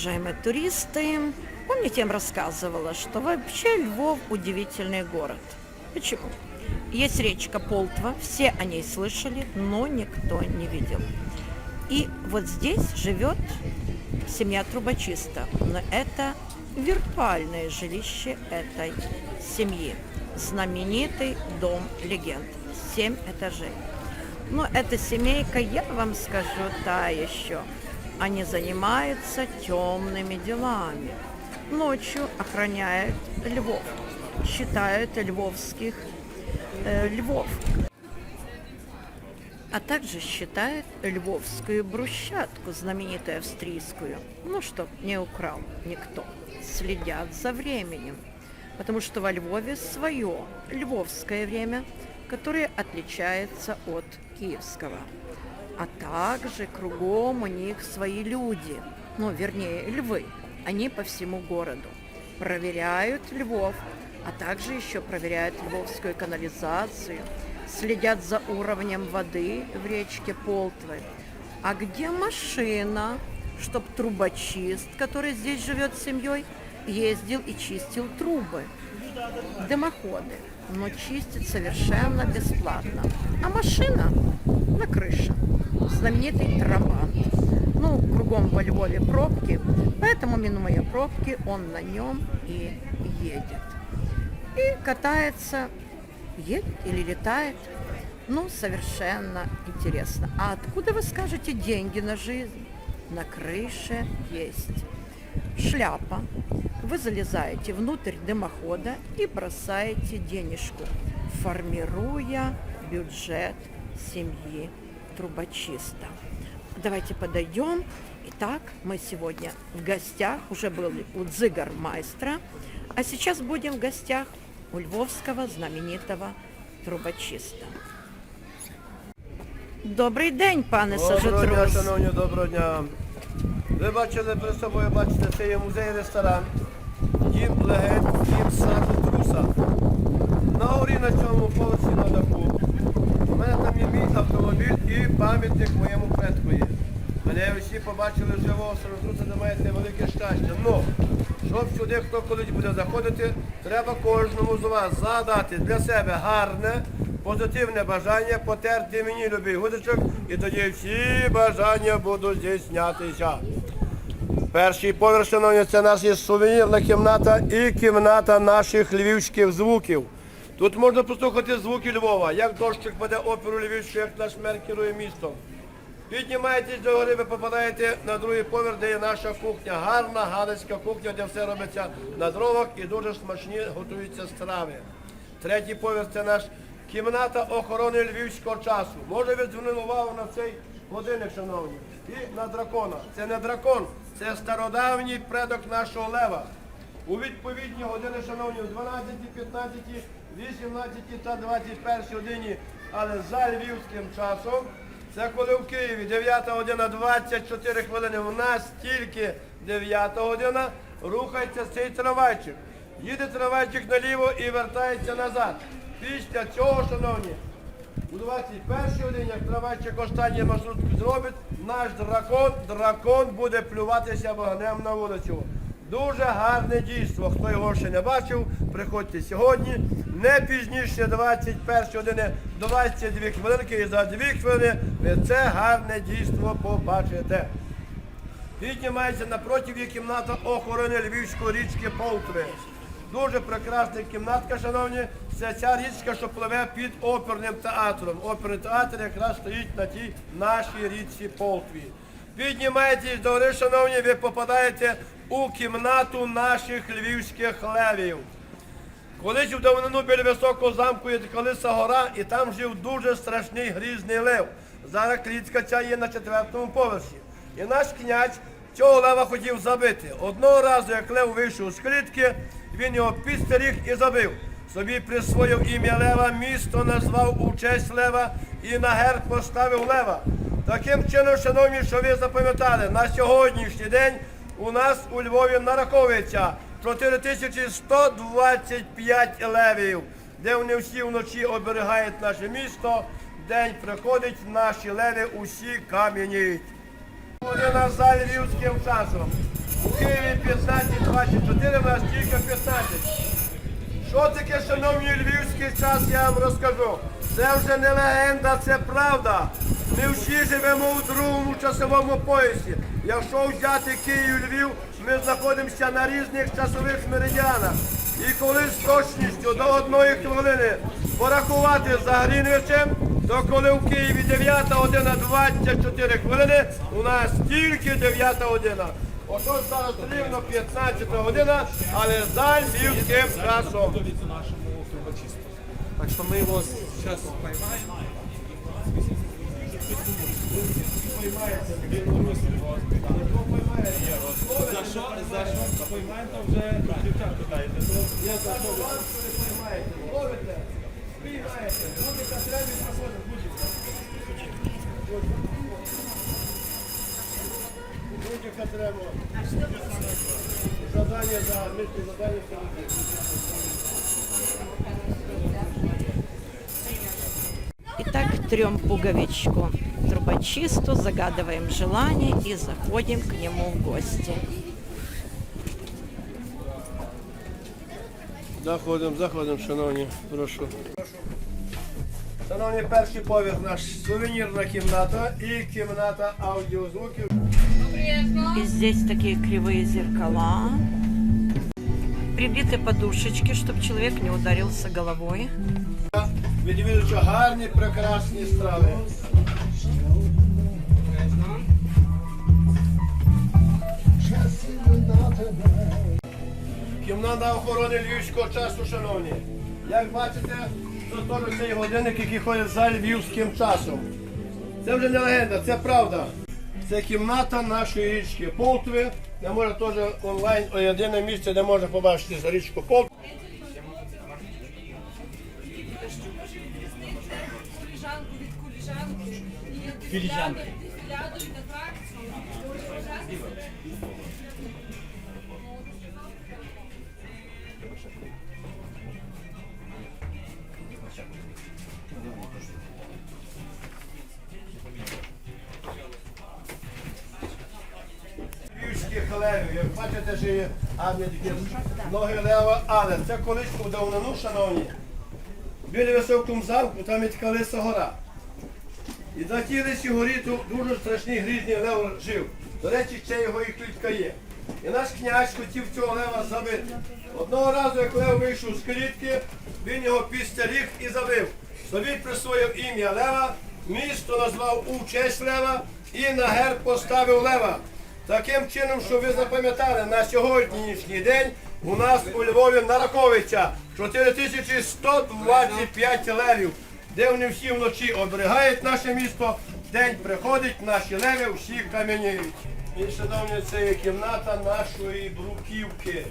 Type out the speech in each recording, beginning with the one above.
уважаемые туристы, помните, я вам рассказывала, что вообще Львов удивительный город. Почему? Есть речка Полтва, все о ней слышали, но никто не видел. И вот здесь живет семья трубочиста, но это виртуальное жилище этой семьи. Знаменитый дом легенд. Семь этажей. Но эта семейка, я вам скажу, та еще. Они занимаются темными делами. Ночью охраняют львов. Считают львовских э, львов. А также считают львовскую брусчатку, знаменитую австрийскую. Ну, чтоб не украл никто. Следят за временем. Потому что во Львове свое львовское время, которое отличается от киевского. А также кругом у них свои люди, ну, вернее, львы. Они по всему городу проверяют львов, а также еще проверяют львовскую канализацию, следят за уровнем воды в речке Полтвы. А где машина, чтоб трубочист, который здесь живет с семьей, ездил и чистил трубы, дымоходы, но чистит совершенно бесплатно. А машина на крыше, знаменитый Трабант. Ну, кругом во Львове пробки, поэтому, минуя пробки, он на нем и едет. И катается, едет или летает. Ну, совершенно интересно. А откуда вы скажете деньги на жизнь? На крыше есть шляпа. Вы залезаете внутрь дымохода и бросаете денежку, формируя бюджет семьи трубочиста. Давайте подойдем. Итак, мы сегодня в гостях, уже были у дзигар-майстра, а сейчас будем в гостях у львовского знаменитого трубочиста. Добрий день, пане Доброго дня, Сажотрус. шановні, доброго дня. Ви бачили перед собою, бачите, це є музей-ресторан. Дім легенд, всі побачили живого саротруса, де маєте велике щастя. Ну, щоб сюди хто колись буде заходити, треба кожному з вас задати для себе гарне, позитивне бажання, потерти мені любий гудочок, і тоді всі бажання будуть здійснятися. Перший поверх, шановні, це нас є сувенірна кімната і кімната наших львівських звуків. Тут можна послухати звуки Львова, як дощик веде оперу Львівську, як наш мер керує містом. Піднімаєтесь до гори, ви попадаєте на другий поверх, де є наша кухня. Гарна галицька кухня, де все робиться на дровах і дуже смачні готуються страви. Третій поверх це наш кімната охорони львівського часу. Може ви звернули увагу на цей годинник, шановні. І на дракона. Це не дракон, це стародавній предок нашого лева. У відповідні години, шановні, в 12, 15, 18 та 21 годині, але за львівським часом, це коли в Києві 9 година 24 хвилини, у нас тільки 9 година, рухається цей трамвайчик. Їде трамвайчик наліво і вертається назад. Після цього, шановні, у 21 годині, як трамвайчик останній маршрутку зробить, наш дракон, дракон буде плюватися вогнем на вулицю. Дуже гарне дійство. Хто його ще не бачив, приходьте сьогодні. Не пізніше 21 години 22 хвилинки і за 2 хвилини ви це гарне дійство побачите. Піднімається напротив є кімната охорони Львівської річки Полтви. Дуже прекрасна кімнатка, шановні. Це ця річка, що пливе під оперним театром. Оперний театр якраз стоїть на тій нашій річці Полтві. Піднімаєтесь до гори, шановні, ви попадаєте у кімнату наших львівських левів. Колись в давнину біля високого замку є колиса гора, і там жив дуже страшний грізний лев. Зараз клітка ця є на четвертому поверсі. І наш князь цього лева хотів забити. Одного разу, як лев вийшов з клітки, він його підстеріг і забив. Собі присвоїв ім'я Лева, місто назвав у честь Лева і на герб поставив Лева. Таким чином, шановні, що ви запам'ятали, на сьогоднішній день у нас у Львові нараховується 4125 левів, де вони всі вночі оберігають наше місто. День приходить, наші леви усі кам'яніють. Вони на за львівським часом. У Києві 15, 24, в нас тільки 15. Що таке, шановні львівський час, я вам розкажу. Це вже не легенда, це правда. Ми всі живемо у другому часовому поясі. Якщо взяти Київ Львів, ми знаходимося на різних часових меридіанах. І коли з точністю до одної хвилини порахувати за Грінвичем, то коли в Києві 9 година 24 хвилини, у нас тільки 9 година. Отож зараз рівно 15 година, але за львівським часом. Так что мы его сейчас поймаем. За що? За що? Поймаємо, то вже дівчат питаєте. Я за що ви поймаєте, ловите, спіймаєте, буде катреві проходить, буде. Буде катрево. Задання за місце задання сьогодні. Итак, трем пуговичку трубочисту, загадываем желание и заходим к нему в гости. Заходимо, заходимо, шановні, прошу. Шановні, перший поверх наш сувенірна кімната і кімната аудіозвуків. И здесь такие кривые зеркала. Прибиты подушечки, чтобы человек не ударился головой. Відвідуючи гарні, прекрасні страви. Кімната охорони львівського часу, шановні. Як бачите, теж цей годинник, який ходить за львівським часом. Це вже не легенда, це правда. Це кімната нашої річки Полтви, де можна теж онлайн єдине місце, де можна побачити за річку Полтву. Від коліжанки. І Філіжанки. Від атракції. Львівських левів, як бачите, що є гарні такі ноги лева, але це колись у давнину, шановні. Біля високому замку там є така лиса гора. І на тій лисій горі дуже страшний грізний лев жив. До речі, ще його і клітка є. І наш князь хотів цього лева забити. Одного разу, як лев вийшов з клітки, він його підстеріг і забив. Собі присвоїв ім'я лева, місто назвав у честь лева і на герб поставив лева. Таким чином, що ви запам'ятали, на сьогоднішній день у нас у Львові Нараковича 4125 левів, де вони всі вночі оберігають наше місто. День приходить, наші леви всі кам'яніють. І, шановні, це є кімната нашої бруківки.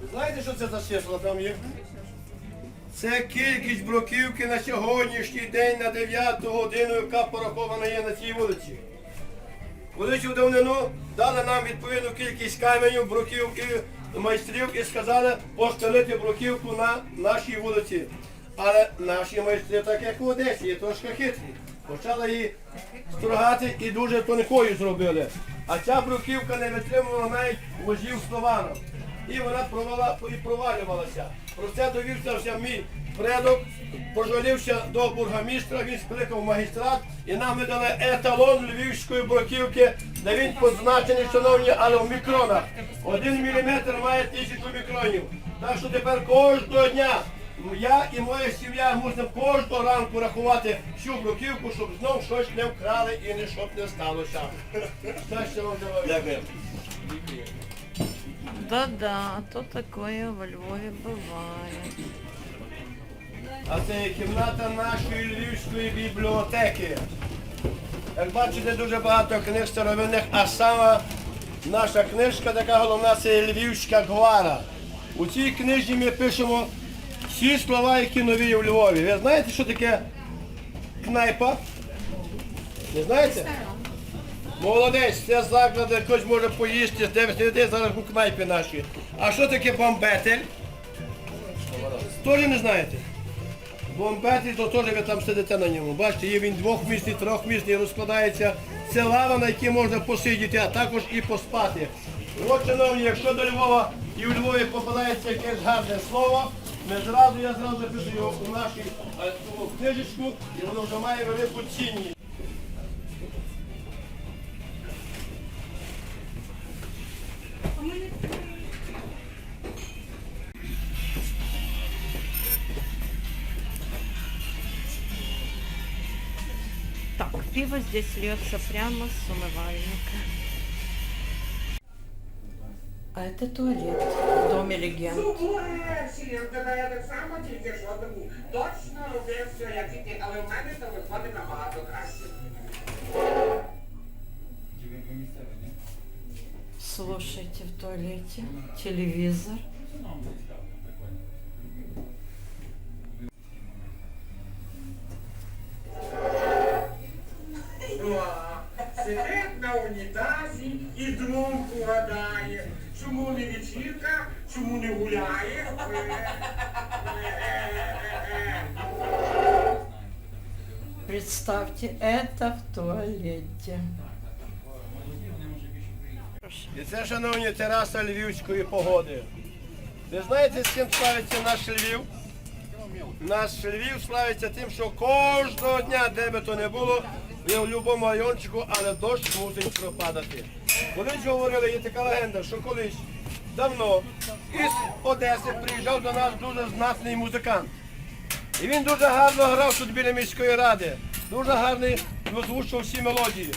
Ви Знаєте, що це за число там є? Це кількість бруківки на сьогоднішній день на 9 годину, яка порахована є на цій вулиці. Колись у давнину дали нам відповідну кількість каменів, бруківки, майстрів і сказали постелити бруківку на нашій вулиці. Але наші майстри, так як в Одесі, є трошки хитрі. Почали її строгати і дуже тонкою зробили. А ця бруківка не витримувала навіть возів словарок. І вона провала, і провалювалася. Про це довівся мій предок, пожалівся до бургомістра, він скликав магістрат і нам видали еталон львівської бруківки, де він позначений, шановні, але в мікронах. Один міліметр має тисячу мікронів. Так що тепер кожного дня я і моя сім'я мусимо кожного ранку рахувати всю бруківку, щоб знов щось не вкрали і не щоб не сталося. Щастя вам Дякую. Да-да, то такое во Львове бывает. А це є кімната нашої львівської бібліотеки. Як бачите, дуже багато книг старовинних, а сама наша книжка, така головна, це Львівська гвара. У цій книжці ми пишемо всі слова, які нові у Львові. Ви знаєте, що таке кнайпа? Не знаєте? Молодець, це заклад, хтось може поїсти, ви сидите зараз у кнайпі нашій. А що таке бомбетель? Теж не знаєте? Бомбетлі, то теж ви там сидите на ньому. Бачите, є він двохмісний, трьохмісний, розкладається. Це лава, на якій можна посидіти, а також і поспати. От, шановні, якщо до Львова і у Львові попадається якесь гарне слово, ми зразу, я зразу записую його у нашу е, книжечку, і воно вже має велику цінність. Так, пиво здесь льется прямо с умывальника. А это туалет в доме легенд. Точно робив все, як і ти, але в мене то виходить набагато краще. Слушайте в туалете. Телевизор. Чому не вечірка, чому не гуляє? Представьте, это в туалете. І це, шановні, тераса львівської погоди. Ви знаєте, з чим славиться наш Львів? Наш Львів славиться тим, що кожного дня, де би то не було, є в будь-якому райончику, але дощ мусить пропадати. Колись говорили, є така легенда, що колись давно із Одеси приїжджав до нас дуже знатний музикант. І він дуже гарно грав тут біля міської ради, дуже гарний озвучував всі мелодії.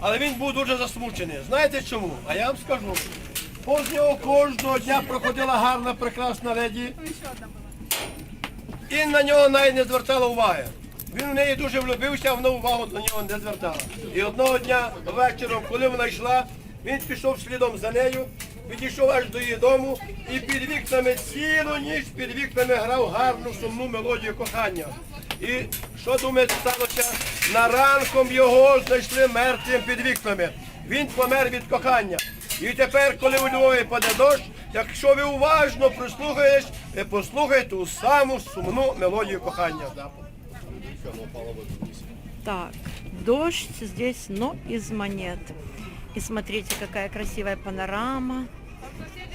Але він був дуже засмучений. Знаєте чому? А я вам скажу. Повз нього кожного дня проходила гарна, прекрасна леді. І на нього навіть не звертала уваги. Він в неї дуже влюбився, вона увагу на нього не звертала. І одного дня вечором, коли вона йшла, він пішов слідом за нею, підійшов аж до її дому і під вікнами цілу ніч під вікнами грав гарну сумну мелодію кохання. І що думаєте сталося? На ранком його знайшли мертвим під вікнами. Він помер від кохання. І тепер, коли у Львові паде дощ, якщо ви уважно прислухаєтесь, ви послухаєте ту саму сумну мелодію кохання. Так, дождь здесь, но из монет. И смотрите, какая красивая панорама.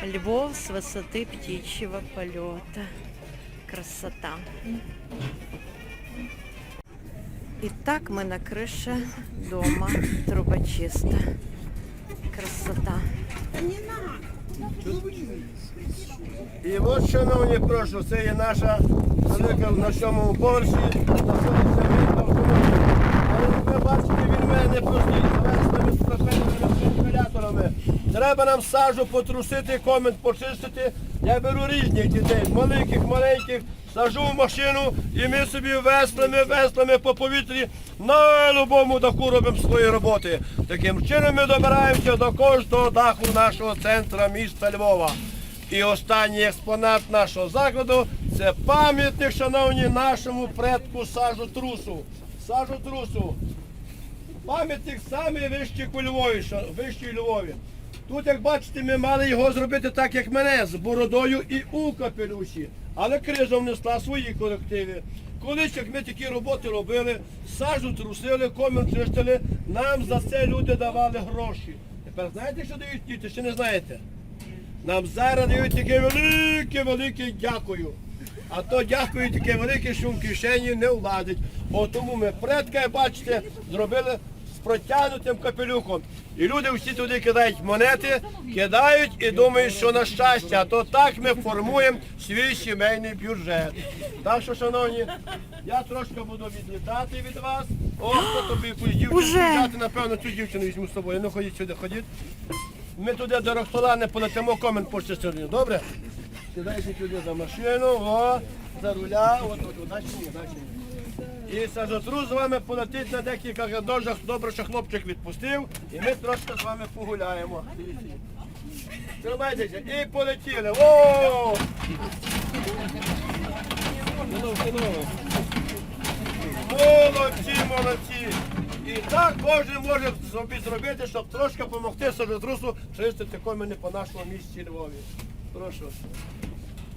Львов с высоты птичьего полета. Красота. Итак, мы на крыше дома трубочиста. Красота. І от, шановні, прошу, це є наша велика на сьомому поверсі, знаходиться велика автомобіль. Але ви бачите, він мене не простий, завезли вентиляторами. Треба нам сажу потрусити, комент почистити. Я беру різних дітей, маленьких, маленьких, сажу в машину і ми собі веслами, веслами по повітрі на любому даху робимо свої роботи. Таким чином ми добираємося до кожного даху нашого центра міста Львова. І останній експонат нашого закладу це пам'ятник, шановні, нашому предку сажу трусу. Сажу трусу. Пам'ятник самий вищий у Львові, вищий Львові. Тут, як бачите, ми мали його зробити так, як мене, з бородою і у капелюші. Але криза внесла свої колективи. Колись, як ми такі роботи робили, сажу трусили, комін чистили, нам за це люди давали гроші. Тепер знаєте, що дають діти? Ще не знаєте? Нам зараз дають таке велике, велике дякую. А то дякую таке велике, що в кишені не владить. От тому ми предка, бачите, зробили протягнутим капелюхом. І люди всі туди кидають монети, кидають і думають, що на щастя. А то так ми формуємо свій сімейний бюджет. Так що, шановні, я трошки буду відлітати від вас. О, хто тобі якусь дівчину взяти, напевно, цю дівчину візьму з собою. Ну ходіть сюди, ходіть. Ми туди до Роксолани полетимо, комент по частині, добре? Сідайте туди за машину, о, за руля, от, от, дальше ні. І сажотру з вами полетить на декілька дожах. Добре, що хлопчик відпустив, і ми трошки з вами погуляємо. Тримайтеся, і полетіли. О! Молодці, молодці! І так кожен може собі зробити, щоб трошки допомогти сажотрусу чистити комини по нашому місті Львові. Прошу.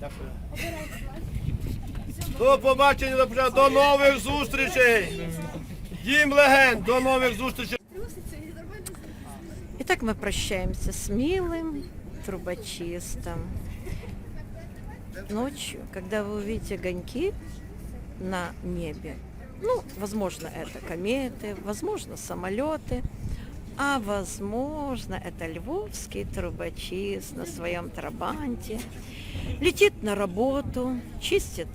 Дякую. До побачення, до побачення, до нових зустрічей! Дім легенд, до нових зустрічей! Итак, мы прощаемся с милым трубочистом. Ночью, когда вы увидите огоньки на небе, ну, возможно, это кометы, возможно, самолеты, а возможно, это львовский трубочист на своем трабанте, летит на работу, чистит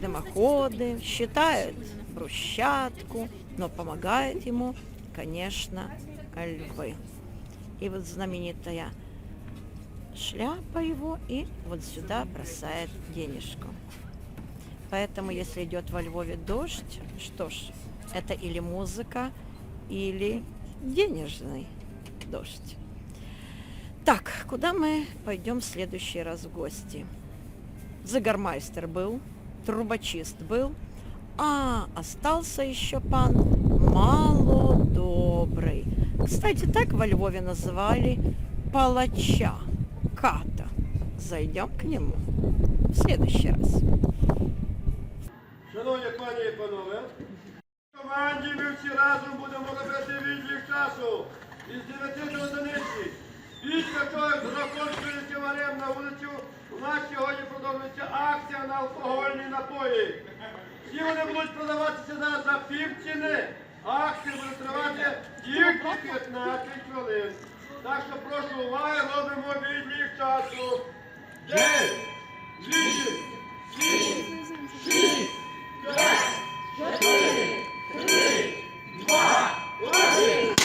дымоходы, считает брусчатку, но помогает ему, конечно, львы. И вот знаменитая шляпа его и вот сюда бросает денежку. Поэтому, если идет во Львове дождь, что ж, это или музыка, или денежный дождь. Так, куда мы пойдем в следующий раз в гости? Загармайстер был, трубочист был, а остался еще пан Малодобрый. Кстати, так во Львове называли палача, ката. Зайдем к нему в следующий раз. Шановні пані і панове, в команді ми всі разом будемо робити відлік часу із 9 до 11. Після того, як закончується варем на вулицю, у нас сьогодні продовжується акція на алкогольні напої. Всі вони будуть продаватися зараз за півціни. Акція буде тривати тільки 15 хвилин. Так що прошу уваги, робимо відлік часу. 9, 8, 7, 6, 5, 4, 3, 2, 1.